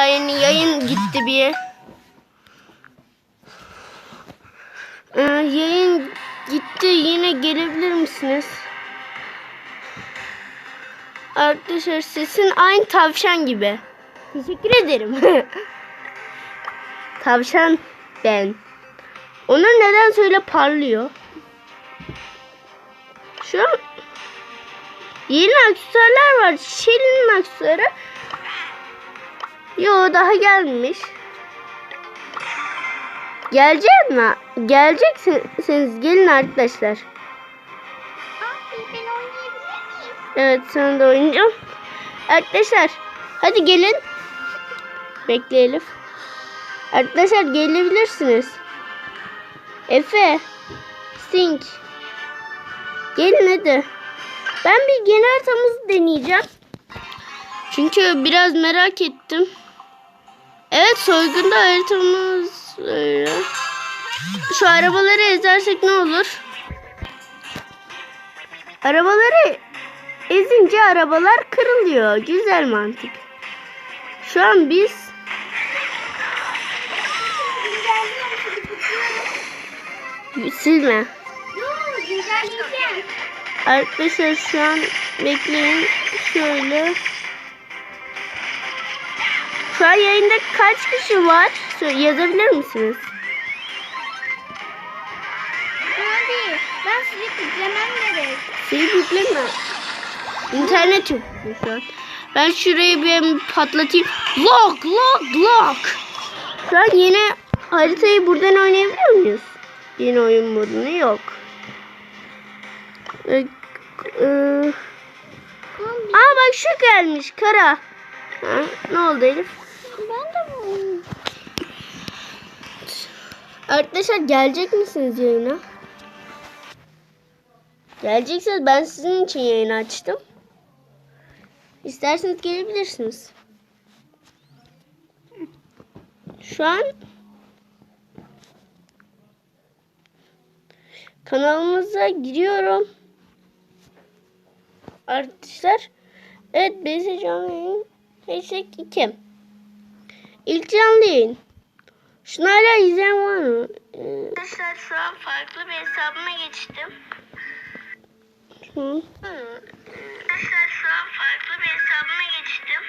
Yani yayın gitti bir. Ee, yayın gitti. Yine gelebilir misiniz? Arkadaşlar sesin aynı tavşan gibi. Teşekkür ederim. tavşan ben. Onun neden söyle parlıyor? Şu an yeni aksesuarlar var. Shelly'nin aksesuarı. Yo daha gelmemiş. Gelecek mi? Gelecekseniz gelin arkadaşlar. Evet sen de oynayacağım. Arkadaşlar hadi gelin. Bekle Elif. Arkadaşlar gelebilirsiniz. Efe. Sink. Gelin hadi. Ben bir genel haritamızı deneyeceğim. Çünkü biraz merak ettim. Evet soygunda haritamız öyle. Şu arabaları ezersek ne olur? Arabaları ezince arabalar kırılıyor. Güzel mantık. Şu an biz silme. Arkadaşlar şu an bekleyin. Şöyle. Şu an yayında kaç kişi var? Yazabilir misiniz? Abi ben silip yüklemem gerek. Silip yükleme. İnternet yok şu an. Ben şurayı bir patlatayım. Lock, lock, lock. Şu an yeni haritayı buradan oynayabiliyor muyuz? Yeni oyun modunu yok. Ee, e, Aa bak şu gelmiş kara. Ha, ne oldu Elif? Ben de? Arkadaşlar gelecek misiniz yayına? Gelecekseniz ben sizin için yayın açtım. İsterseniz gelebilirsiniz. Şu an kanalımıza giriyorum. Arkadaşlar evet BS canlı yayın hashtag 2 İlk canlı yayın. Şunu hala izleyen var mı? Ee, Arkadaşlar şu an farklı bir hesabıma geçtim. Hı. Arkadaşlar şu an farklı bir hesabıma geçtim.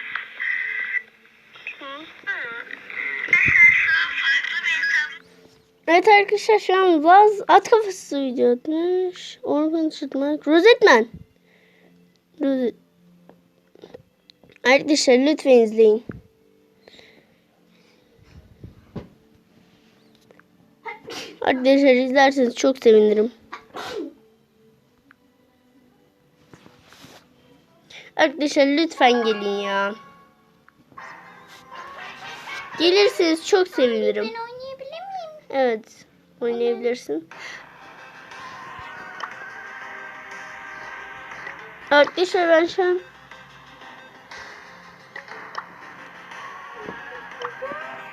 Evet arkadaşlar şu an Vaz at kafası video atmış. Organ tutmak. Rosetman. Rozet. Arkadaşlar lütfen izleyin. Arkadaşlar izlerseniz çok sevinirim. Arkadaşlar lütfen gelin ya. Gelirseniz çok sevinirim. Ben oynayabilir miyim? Evet. Oynayabilirsin. Arkadaşlar ben şu an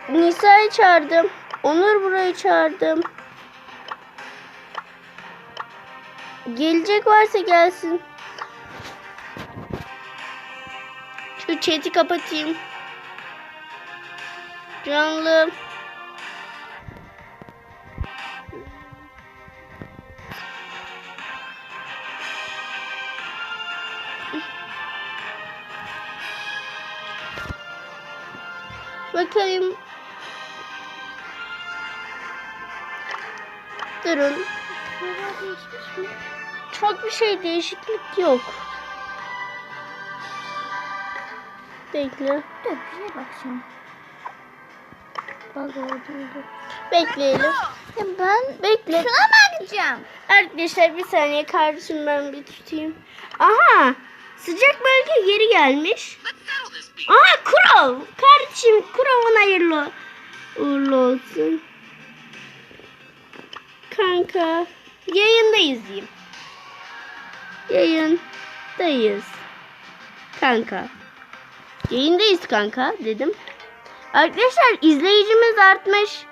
Nisa'yı çağırdım. Onur burayı çağırdım. Gelecek varsa gelsin. Şu chat'i kapatayım. Canlı. Bakayım. Durun. Mi? Çok bir şey değişiklik yok. Bekle. Dur bir bakacağım. Bekleyelim. Ya ben Bekle. şuna bakacağım. Arkadaşlar bir saniye kardeşim ben bir tutayım. Aha. Sıcak bölge geri gelmiş. Aha Kurov. Kardeşim Kurov'un hayırlı uğurlu olsun. Kanka. Yayındayız diyeyim. Yayındayız. Kanka. Yayındayız kanka dedim. Arkadaşlar izleyicimiz artmış.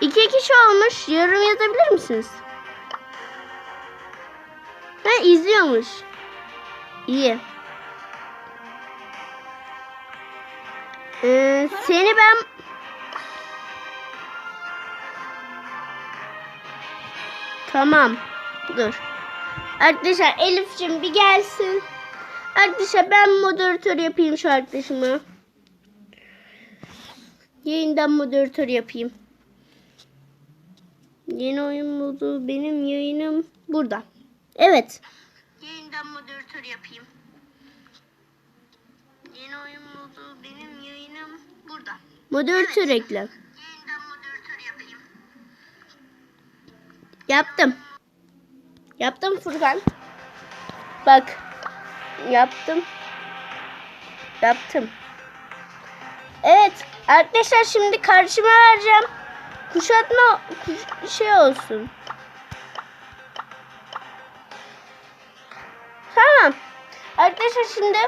İki kişi olmuş. Yorum yazabilir misiniz? Ha izliyormuş. İyi. Ee, seni ben Tamam. Dur. Arkadaşlar Elif'cim bir gelsin. Arkadaşlar ben moderatör yapayım şu arkadaşıma. Yayından moderatör yapayım. Yeni oyun modu benim yayınım burada. Evet. Yayından moderatör yapayım. Yeni oyun modu benim yayınım burada. Moderatör ekle. Yayından moderatör yapayım. Yaptım. Yaptım Furkan. Bak. Yaptım. Yaptım. Evet. Arkadaşlar şimdi karşıma vereceğim. Kuşatma kuş- şey olsun. Tamam. Arkadaşlar şimdi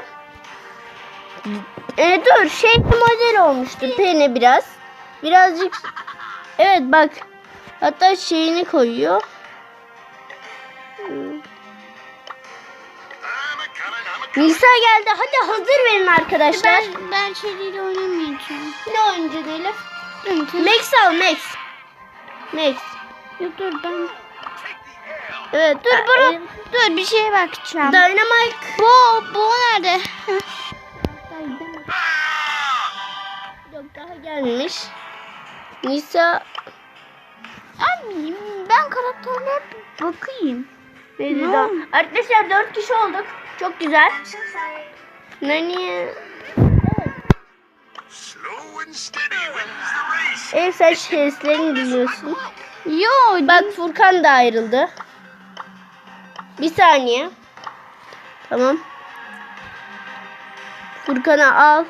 e, dur şey model olmuştu pene biraz. Birazcık evet bak hatta şeyini koyuyor. Nisa geldi. Hadi hazır verin arkadaşlar. Ben, ben Shelly'yle oynamayacağım. Ne değilim? Dur, Max al Max. Max. dur, dur ben. Evet dur Dur, bro. dur bir şeye bakacağım. Dynamite. Bu, bu nerede? Yok daha gelmemiş. Nisa Abi ben karakterlere bakayım. Ne? Arkadaşlar dört kişi olduk. Çok güzel. Nani? Ev sen seslerini biliyorsun. Yo Bak Furkan da ayrıldı. Bir saniye. Tamam. Furkan'ı al.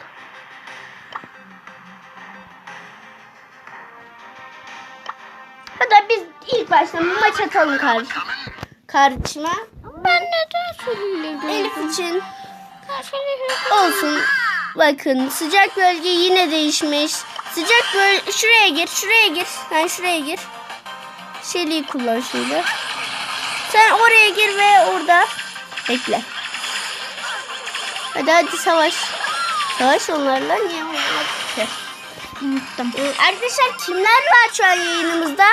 Hadi biz ilk başta maç atalım kardeş. Kardeşime. Ben neden Shelly'yle Elif için olsun. Bakın sıcak bölge yine değişmiş. Sıcak bölge şuraya gir, şuraya gir. Sen şuraya gir. Şeliği kullan şöyle. Sen oraya gir ve orada bekle. Hadi hadi savaş. Savaş onlarla niye unuttum. Ee, Arkadaşlar kimler var şu an yayınımızda?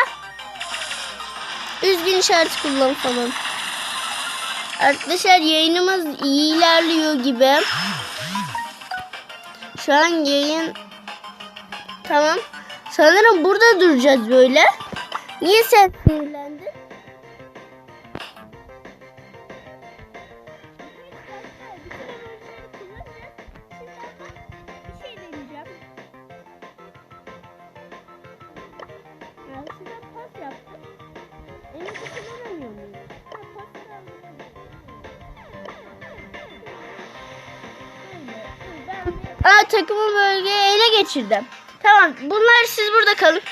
Üzgün işareti kullan falan. Arkadaşlar yayınımız iyi ilerliyor gibi. Şu an yayın tamam. Sanırım burada duracağız böyle. Niye sen sinirlendin? Aa takımı bölgeyi ele geçirdim. Tamam bunlar siz burada kalın.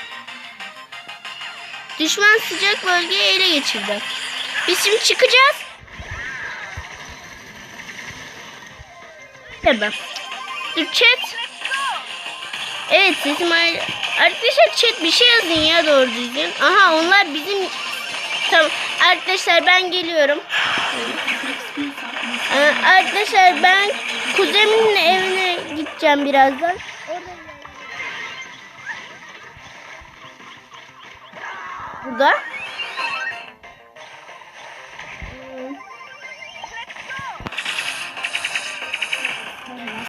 Düşman sıcak bölgeyi ele geçirdi. Biz şimdi çıkacağız. Tamam. Dur chat. Evet sesim. Arkadaşlar chat bir şey yazın ya doğru düzgün. Aha onlar bizim... Tamam. Arkadaşlar ben geliyorum. Arkadaşlar ben kuzenimin evine gideceğim birazdan. Burada.